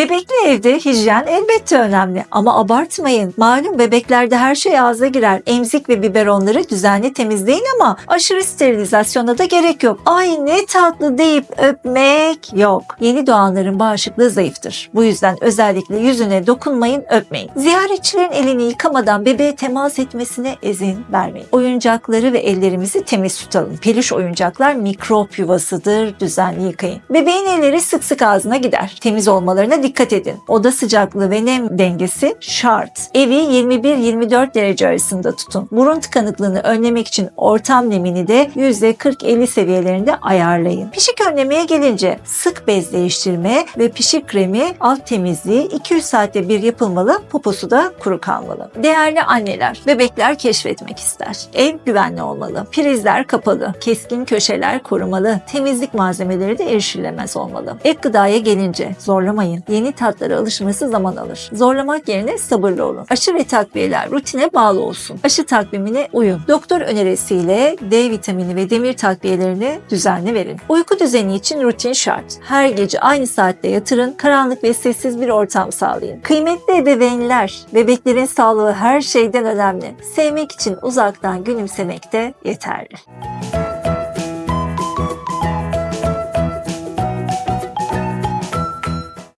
Bebekli evde hijyen elbette önemli ama abartmayın. Malum bebeklerde her şey ağza girer. Emzik ve biberonları düzenli temizleyin ama aşırı sterilizasyona da gerek yok. Ay ne tatlı deyip öpmek yok. Yeni doğanların bağışıklığı zayıftır. Bu yüzden özellikle yüzüne dokunmayın, öpmeyin. Ziyaretçilerin elini yıkamadan bebeğe temas etmesine izin vermeyin. Oyuncakları ve ellerimizi temiz tutalım. Peluş oyuncaklar mikrop yuvasıdır. Düzenli yıkayın. Bebeğin elleri sık sık ağzına gider. Temiz olmalarına dikkat edin. Oda sıcaklığı ve nem dengesi şart. Evi 21-24 derece arasında tutun. Burun tıkanıklığını önlemek için ortam nemini de %40-50 seviyelerinde ayarlayın. Pişik önlemeye gelince sık bez değiştirme ve pişik kremi alt temizliği 200 saatte bir yapılmalı, poposu da kuru kalmalı. Değerli anneler, bebekler keşfetmek ister. Ev güvenli olmalı. Prizler kapalı. Keskin köşeler korumalı. Temizlik malzemeleri de erişilemez olmalı. Ek gıdaya gelince zorlamayın. Yeni tatlara alışması zaman alır. Zorlamak yerine sabırlı olun. Aşı ve takviyeler rutine bağlı olsun. Aşı takvimine uyun. Doktor önerisiyle D vitamini ve demir takviyelerini düzenli verin. Uyku düzeni için rutin şart. Her gece aynı saatte yatırın. Karanlık ve sessiz bir ortam sağlayın. Kıymetli ebeveynler, bebeklerin sağlığı her şeyden önemli. Sevmek için uzaktan gülümsemek de yeterli.